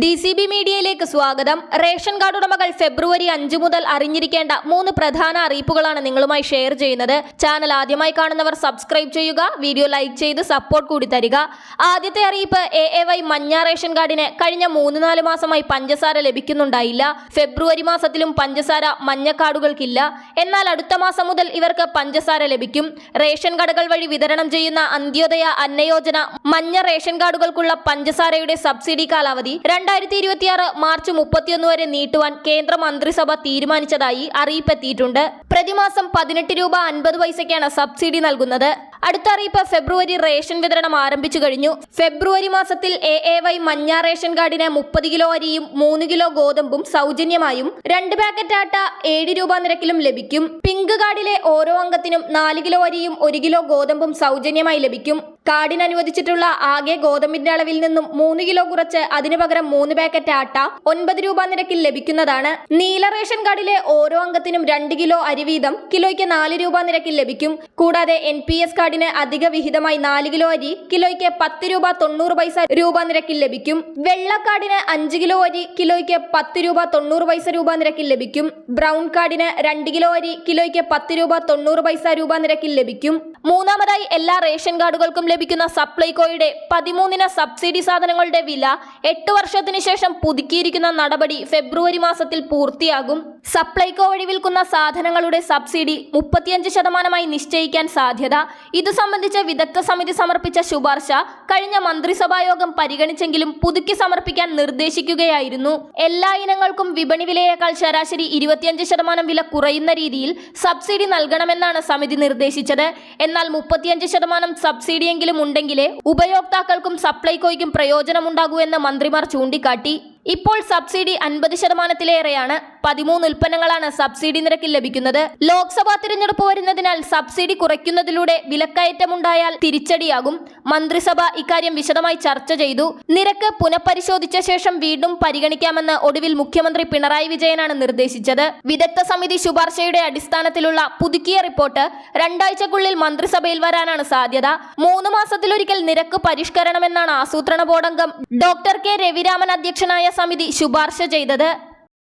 D C B മീഡിയയിലേക്ക് സ്വാഗതം. Ration card ഉടമകൾ ഫെബ്രുവരി അഞ്ച് മുതൽ അറിഞ്ഞിരിക്കേണ്ട മൂന്ന് പ്രധാന അറിയിപ്പുകളാണ് നിങ്ങളുമായി ഷെയർ ചെയ്യുന്നത്. ചാനൽ ആദ്യമായി കാണുന്നവർ സബ്സ്ക്രൈബ് ചെയ്യുക വീഡിയോ ലൈക്ക് ചെയ്ത് സപ്പോർട്ട് കൂടി തരിക. ആദ്യത്തെ അറിയിപ്പ് എ എ വൈ മഞ്ഞ റേഷൻ കാർഡിന് കഴിഞ്ഞ മൂന്ന് നാല് മാസമായി പഞ്ചസാര ലഭിക്കുന്നുണ്ടായില്ല. ഫെബ്രുവരി മാസത്തിലും പഞ്ചസാര മഞ്ഞ കാർഡുകൾക്കില്ല. എന്നാൽ അടുത്ത മാസം മുതൽ ഇവർക്ക് പഞ്ചസാര ലഭിക്കും. റേഷൻ കടകൾ വഴി വിതരണം ചെയ്യുന്ന അന്ത്യോദയ അന്നയോജന മഞ്ഞ റേഷൻ കാർഡുകൾക്കുള്ള പഞ്ചസാരയുടെ സബ്സിഡി കാലാവധി രണ്ടായിരത്തി ഇരുപത്തിയാറ് മാർച്ച് മുപ്പത്തിയൊന്ന് വരെ നീട്ടുവാൻ കേന്ദ്ര മന്ത്രിസഭ തീരുമാനിച്ചതായി അറിയിപ്പെത്തിയിട്ടുണ്ട്. പ്രതിമാസം പതിനെട്ട് രൂപ അൻപത് പൈസയ്ക്കാണ് സബ്സിഡി നൽകുന്നത്. അടുത്ത അറിയിപ്പ് ഫെബ്രുവരി റേഷൻ വിതരണം ആരംഭിച്ചു കഴിഞ്ഞു. ഫെബ്രുവരി മാസത്തിൽ എ എ വൈ മഞ്ഞ റേഷൻ കാർഡിന് മുപ്പത് കിലോ അരിയും മൂന്ന് കിലോ ഗോതമ്പും സൗജന്യമായും രണ്ട് പാക്കറ്റ് ആട്ട ഏഴ് രൂപ നിരക്കിലും ലഭിക്കും. പിങ്ക് കാർഡിലെ ഓരോ അംഗത്തിനും നാല് കിലോ അരിയും ഒരു കിലോ ഗോതമ്പും സൗജന്യമായി ലഭിക്കും. കാർഡിന് അനുവദിച്ചിട്ടുള്ള ആകെ ഗോതമ്പിന്റെ അളവിൽ നിന്നും മൂന്ന് കിലോ കുറച്ച് അതിനു പകരം മൂന്ന് പാക്കറ്റ് ആട്ട ഒൻപത് രൂപ നിരക്കിൽ ലഭിക്കുന്നതാണ്. നീല റേഷൻ കാർഡിലെ ഓരോ അംഗത്തിനും രണ്ട് കിലോ അരി വീതം കിലോയ്ക്ക് നാല് രൂപ നിരക്കിൽ ലഭിക്കും. കൂടാതെ എൻ പി എസ് കാർഡിന് അധിക വിഹിതമായി നാല് കിലോ അരി കിലോയ്ക്ക് പത്ത് രൂപ തൊണ്ണൂറ് പൈസ രൂപ നിരക്കിൽ ലഭിക്കും. വെള്ള കാർഡിന് അഞ്ച് കിലോ അരി കിലോയ്ക്ക് പത്ത് രൂപ തൊണ്ണൂറ് പൈസ രൂപ നിരക്കിൽ ലഭിക്കും. ബ്രൗൺ കാർഡിന് രണ്ട് കിലോ അരി കിലോയ്ക്ക് പത്ത് രൂപ തൊണ്ണൂറ് പൈസ രൂപ നിരക്കിൽ ലഭിക്കും. മൂന്നാമതായി എല്ലാ റേഷൻ കാർഡുകൾക്കും ലഭിക്കുന്ന സപ്ലൈകോയുടെ പതിമൂന്നിന സബ്സിഡി സാധനങ്ങളുടെ വില എട്ട് വർഷത്തിനു ശേഷം പുതുക്കിയിരിക്കുന്ന നടപടി ഫെബ്രുവരി മാസത്തിൽ പൂർത്തിയാകും. സപ്ലൈകോ വഴി വിൽക്കുന്ന സാധനങ്ങളുടെ സബ്സിഡി മുപ്പത്തിയഞ്ച് ശതമാനമായി നിശ്ചയിക്കാൻ സാധ്യത. ഇതു സംബന്ധിച്ച് വിദഗ്ധ സമിതി സമർപ്പിച്ച ശുപാർശ കഴിഞ്ഞ മന്ത്രിസഭായോഗം പരിഗണിച്ചെങ്കിലും പുതുക്കി സമർപ്പിക്കാൻ നിർദ്ദേശിക്കുകയായിരുന്നു. എല്ലാ ഇനങ്ങൾക്കും വിപണി വിലയേക്കാൾ ശരാശരി ഇരുപത്തിയഞ്ച് ശതമാനം വില കുറയുന്ന രീതിയിൽ സബ്സിഡി നൽകണമെന്നാണ് സമിതി നിർദ്ദേശിച്ചത്. എന്നാൽ മുപ്പത്തിയഞ്ച് ശതമാനം സബ്സിഡിയെങ്കിലും ഉണ്ടെങ്കിലേ ഉപയോക്താക്കൾക്കും സപ്ലൈകോയ്ക്കും പ്രയോജനമുണ്ടാകൂ എന്ന് മന്ത്രിമാർ ചൂണ്ടിക്കാട്ടി. ഇപ്പോൾ സബ്സിഡി അൻപത് ശതമാനത്തിലേറെയാണ്. പതിമൂന്ന് ഉൽപ്പന്നങ്ങളാണ് സബ്സിഡി നിരക്കിൽ ലഭിക്കുന്നത്. ലോക്സഭാ തിരഞ്ഞെടുപ്പ് വരുന്നതിനാൽ സബ്സിഡി കുറയ്ക്കുന്നതിലൂടെ വിലക്കയറ്റമുണ്ടായാൽ തിരിച്ചടിയാകും. മന്ത്രിസഭ ഇക്കാര്യം വിശദമായി ചർച്ച ചെയ്തു. നിരക്ക് പുനഃപരിശോധിച്ച ശേഷം വീണ്ടും പരിഗണിക്കാമെന്ന് ഒടുവിൽ മുഖ്യമന്ത്രി പിണറായി വിജയനാണ് നിർദ്ദേശിച്ചത്. വിദഗ്ധ സമിതി ശുപാർശയുടെ അടിസ്ഥാനത്തിലുള്ള പുതുക്കിയ റിപ്പോർട്ട് രണ്ടാഴ്ചക്കുള്ളിൽ മന്ത്രിസഭയിൽ വരാനാണ് സാധ്യത. മൂന്ന് മാസത്തിലൊരിക്കൽ നിരക്ക് പരിഷ്കരണമെന്നാണ് ആസൂത്രണ ബോർഡംഗം ഡോക്ടർ കെ രവിരാമൻ അധ്യക്ഷനായ സമിതി ശുപാർശ ചെയ്തത്.